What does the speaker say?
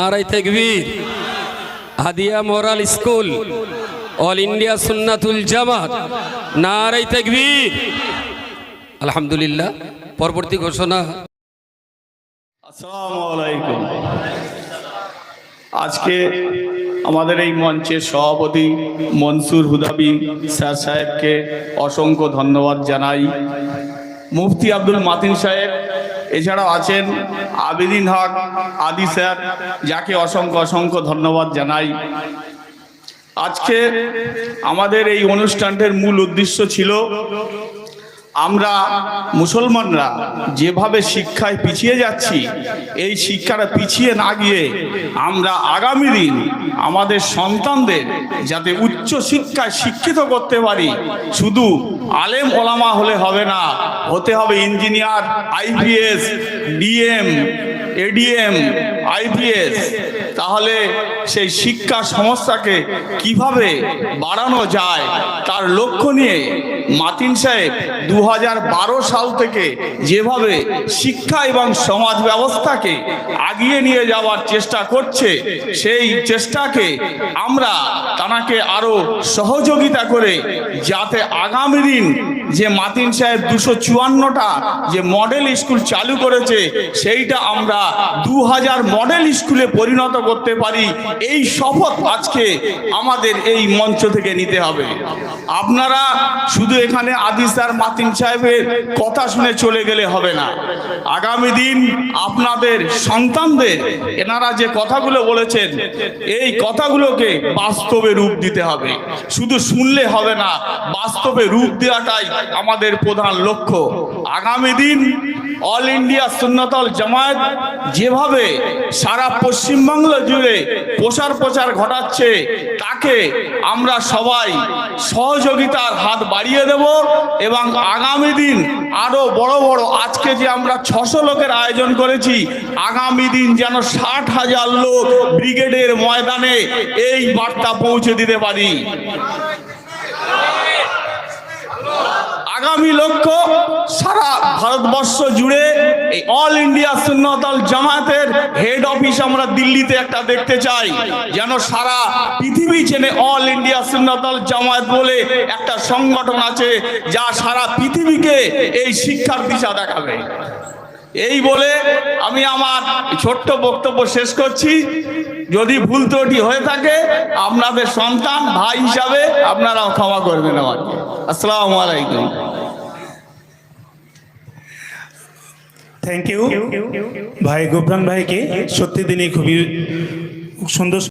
নারাই তেকবীর। Hadia moral school, all India Sunnatul Jamaat নারাই তেকবীর। আলহামদুলিল্লাহ, পরবর্তী ঘোষণা। আসসালামু আলাইকুম। আজকে আমাদের এই মঞ্চের সভাপতি মনসুর হুদাবি স্যার সাহেবকে অসংখ্য ধন্যবাদ জানাই। মুফতি আব্দুল মাতিন সাহেব এছাড়াও আছেন আবিদিন হক, আদি স্যার, যাকে অসংখ্য অসংখ্য ধন্যবাদ জানাই। আজকে আমাদের এই অনুষ্ঠানটির মূল উদ্দেশ্য ছিল আমরা মুসলমানরা যেভাবে শিক্ষায় পিছিয়ে যাচ্ছি, এই শিক্ষাটা পিছিয়ে না গিয়ে আমরা আগামী দিন আমাদের সন্তানদের যাতে উচ্চ শিক্ষায় শিক্ষিত করতে পারি, শুধু আলেম ওলামা হলে হবে না, হতে হবে engineer, IPS, DM, ADM, IPS, তাহলে সেই শিক্ষা সংস্থাকে কীভাবে বাড়ানো যায় তার লক্ষ্য নিয়ে মাতিন সাহেব দু হাজার বারো সাল থেকে যেভাবে শিক্ষা এবং সমাজ ব্যবস্থাকে আগিয়ে নিয়ে যাওয়ার চেষ্টা করছে, সেই চেষ্টাকে আমরা তানাকে আরও সহযোগিতা করে যাতে আগামী দিন যে মাতিন সাহেব দুশো চুয়ান্নটা যে মডেল স্কুল চালু করেছে, সেইটা আমরা দু হাজার মডেল স্কুলে পরিণত করতে পারি এই শপথ আজকে আমাদের এই মঞ্চ থেকে নিতে হবে। আপনারা শুধু এখানে আদিসার মাতিন সাহেবের কথা শুনে চলে গেলে হবে না। আগামী দিন আপনাদের সন্তানদের এনারা যে কথাগুলো বলেছেন, এই কথাগুলোকে বাস্তবে রূপ দিতে হবে। শুধু শুনলে হবে না, বাস্তবে রূপ দেওয়াটাই আমাদের প্রধান লক্ষ্য। আগামী দিন অল ইন্ডিয়া সুন্নতল জামায়াত যেভাবে সারা পশ্চিমবাংলা জুড়ে প্রচার প্রচার ঘটাচ্ছে, তাকে আমরা সবাই সহযোগিতার হাত বাড়িয়ে দেব এবং আগামী দিন আরও বড় বড় আজকে যে আমরা ছশো লোকের আয়োজন করেছি, আগামী দিন যেন ষাট হাজার লোক ব্রিগেডের ময়দানে এই বার্তা পৌঁছে দিতে পারি। আগামী লক্ষ্য ভারতবর্ষ জুড়ে এই অল ইন্ডিয়া সুন্নতল জামাতের হেড অফিস আমরা দিল্লিতে একটা দেখতে চাই। যেন সারা পৃথিবী চেনে অল ইন্ডিয়া সুন্নতল জামাত বলে একটা সংগঠন আছে, যা সারা পৃথিবীকে এই শিক্ষার দিশা দেখাবে। এই বলে আমি আমার ছোট্ট বক্তব্য শেষ করছি। যদি ভুল ত্রুটি হয়ে থাকে, আপনাদের সন্তান, ভাই হিসাবে আপনারাও ক্ষমা করবেন আমাকে। আসসালামু আলাইকুম। থ্যাংক ইউ ভাই গোবরান ভাইকে সত্যি তিনি খুবই সুন্দর